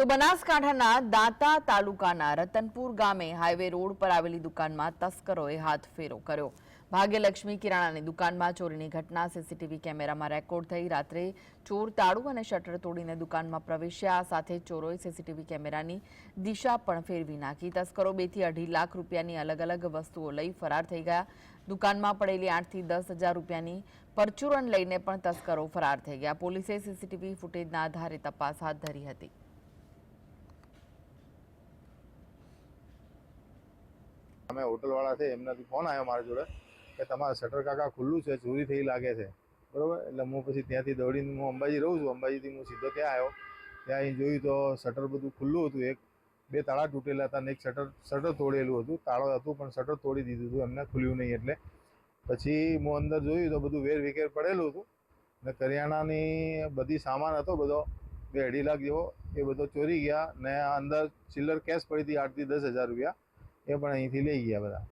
તો બનાસકાંઠાના દાંતા તાલુકાના રતનપુર ગામે હાઈવે રોડ પર આવેલી દુકાનમાં તસ્કરોએ હાથ ફેરો કર્યો. ભાગ્યલક્ષ્મી કિરાણાની દુકાનમાં ચોરીની ઘટના, સીસીટીવી કેમેરામાં રેકોર્ડ થઈ, રાત્રે ચોર તાળું અને શટર તોડીને દુકાનમાં પ્રવેશ્યા. સાથે ચોરોએ સીસીટીવી કેમેરાની દિશા પણ ફેરવી નાખી. તસ્કરો બેથી અઢી લાખ રૂપિયાની અલગ અલગ વસ્તુઓ લઈ ફરાર થઈ ગયા. દુકાનમાં પડેલી આઠથી દસ હજાર રૂપિયાની પરચુરણ લઈને પણ તસ્કરો ફરાર થઈ ગયા. પોલીસે સીસીટીવી ફૂટેજના આધારે તપાસ હાથ ધરી હતી. અમે હોટલવાળા છે, એમનાથી ફોન આવ્યો મારા જોડે કે તમારા શટર કાકા ખુલ્લું છે, ચોરી થઈ લાગે છે. બરાબર? એટલે હું પછી ત્યાંથી દોડીને હું અંબાજી રહું છું. અંબાજીથી હું સીધો ત્યાં આવ્યો. ત્યાં અહીં જોયું તો શટર બધું ખુલ્લું હતું. એક, બે તાળા તૂટેલા હતા અને એક શટર શટર તોડેલું હતું. તાળો હતું, પણ શટર તોડી દીધું હતું. એમને ખુલ્યું નહીં એટલે. પછી હું અંદર જોયું તો બધું વેર વિકેર પડેલું હતું. ને કરિયાણાની બધી સામાન હતો બધો. બે અઢી લાખ જેવો એ બધો ચોરી ગયા ને અંદર ચિલ્લર કેશ પડી હતી આઠથી દસ હજાર રૂપિયા. એ પણ અહીંથી લઈ ગયા બધા.